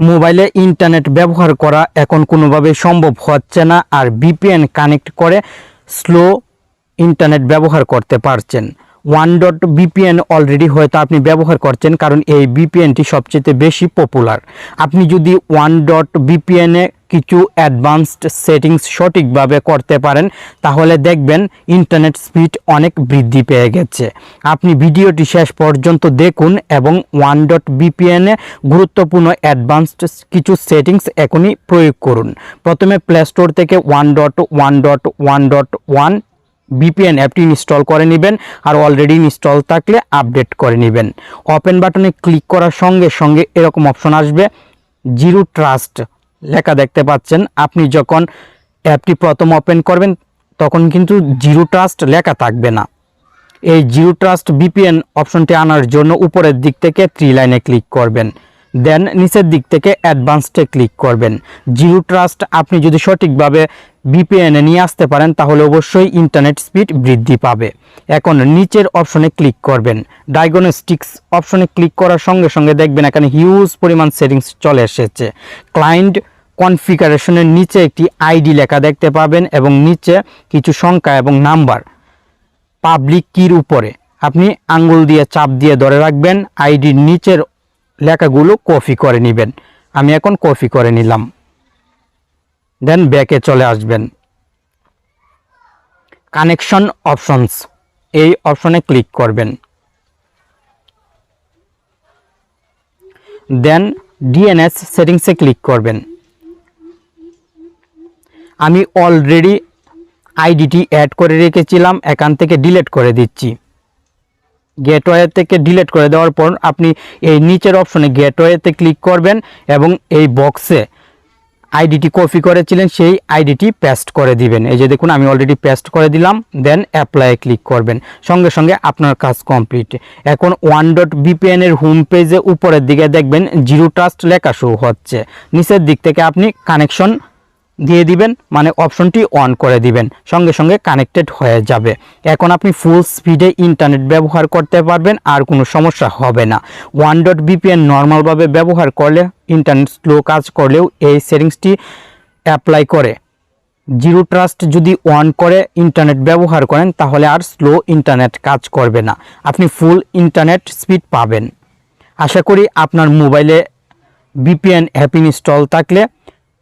মোবাইলে ইন্টারনেট ব্যবহার করা এখন কোনোভাবে সম্ভব হচ্ছে না, আর বিপিএন কানেক্ট করে স্লো ইন্টারনেট ব্যবহার করতে পারছেন। ওয়ান ডট বিপিএন অলরেডি হয়তো আপনি ব্যবহার করছেন, কারণ এই বিপিএনটি সবচেয়ে বেশি পপুলার আপনি যদি ওয়ান ডট বিপিএনে কিছু অ্যাডভান্সড সেটিংস সঠিকভাবে করতে পারেন, তাহলে দেখবেন ইন্টারনেট স্পিড অনেক বৃদ্ধি পেয়ে গেছে। আপনি ভিডিওটি শেষ পর্যন্ত দেখুন এবং ওয়ান ডট বিপিএনে গুরুত্বপূর্ণ অ্যাডভান্সড কিছু সেটিংস এখনই প্রয়োগ করুন। প্রথমে প্লে স্টোর থেকে one dot one dot one dot one VPN অ্যাপটি ইনস্টল করে নেবেন আর অলরেডি ইনস্টল থাকলে আপডেট করে নেবেন। ওপেন বাটনে ক্লিক করার সঙ্গে সঙ্গে এরকম অপশন আসবে জিরো ট্রাস্ট লেখা দেখতে পাচ্ছেন, আপনি যখন অ্যাপটি প্রথম ওপেন করবেন, তখন কিন্তু জিরো ট্রাস্ট লেখা থাকবে না। এই জিরো ট্রাস্ট বিপিএন অপশনটি আনার জন্য উপরের দিক থেকে থ্রি লাইনে ক্লিক করবেন। দেন নিচের দিক থেকে অ্যাডভান্সডে ক্লিক করবেন। জিরো ট্রাস্ট আপনি যদি সঠিকভাবে বিপিএনে নিয়ে আসতে পারেন, তাহলে অবশ্যই ইন্টারনেট স্পিড বৃদ্ধি পাবে। এখন নিচের অপশনে ক্লিক করবেন। ডায়াগনস্টিক্স অপশনে ক্লিক করার সঙ্গে সঙ্গে দেখবেন এখানে হিউজ পরিমাণ সেটিংস চলে এসেছে। ক্লায়েন্ট কনফিগারেশনের নিচে একটি আইডি লেখা দেখতে পাবেন এবং নিচে কিছু সংখ্যা এবং নাম্বার। পাবলিক কির উপরে। আপনি আঙ্গুল দিয়ে চাপ দিয়ে ধরে রাখবেন। আইডির নিচের লেখাগুলো কপি করে নেবেন। আমি এখন কপি করে নিলাম। দেন ব্যাকে চলে আসবেন। কানেকশন অপশনস, এই অপশনে ক্লিক করবেন। দেন ডিএনএস সেটিংসে ক্লিক করবেন। আমি অলরেডি আইডিটি অ্যাড করে রেখেছিলাম, এখান থেকে ডিলিট করে দিচ্ছি। গেটওয়ে থেকে ডিলিট করে দেওয়ার পর আপনি এই নিচের অপশনে গেটওয়েতে ক্লিক করবেন এবং এই বক্সে আইডিটি কপি করেছিলেন, সেই আইডিটি পেস্ট করে দিবেন। এই যে দেখুন, আমি অলরেডি পেস্ট করে দিলাম দেন অ্যাপ্লাই ক্লিক করবেন। সঙ্গে সঙ্গে আপনার কাজ কমপ্লিট এখন ওয়ান ডট বিপিএন এর হোম পেজে উপরের দিকে দেখবেন জিরো ট্রাস্ট লেখা শো হচ্ছে। নিচের দিক থেকে আপনি কানেকশন দিয়ে দিবেন মানে অপশনটি অন করে দিবেন, সঙ্গে সঙ্গে কানেক্টেড হয়ে যাবে। এখন আপনি ফুল স্পিডে ইন্টারনেট ব্যবহার করতে পারবেন, আর কোনো সমস্যা হবে না। ওয়ান ডট বিপিএন নর্মালভাবে ব্যবহার করলে ইন্টারনেট স্লো কাজ করলেও এই সেটিংসটি অ্যাপ্লাই করে। জিরো ট্রাস্ট যদি অন করে ইন্টারনেট ব্যবহার করেন, তাহলে আর স্লো ইন্টারনেট কাজ করবে না। আপনি ফুল ইন্টারনেট স্পিড পাবেন। আশা করি আপনার মোবাইলে বিপিএন অ্যাপ ইনস্টল থাকলে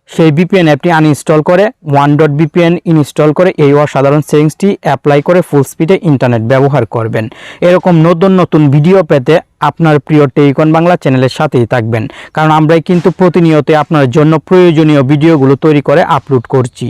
সেই বিপিএন অ্যাপটি আনইনস্টল করে ওয়ান ডট বিপিএন ইনস্টল করে এই অসাধারণ সেটিংসটি অ্যাপ্লাই করে ফুল স্পিডে ইন্টারনেট ব্যবহার করবেন। এরকম নতুন নতুন ভিডিও পেতে আপনার প্রিয় টেলিকন বাংলা চ্যানেলের সাথেই থাকবেন। কারণ আমরাই কিন্তু প্রতিনিয়ত আপনার জন্য প্রয়োজনীয় ভিডিওগুলো তৈরি করে আপলোড করছি।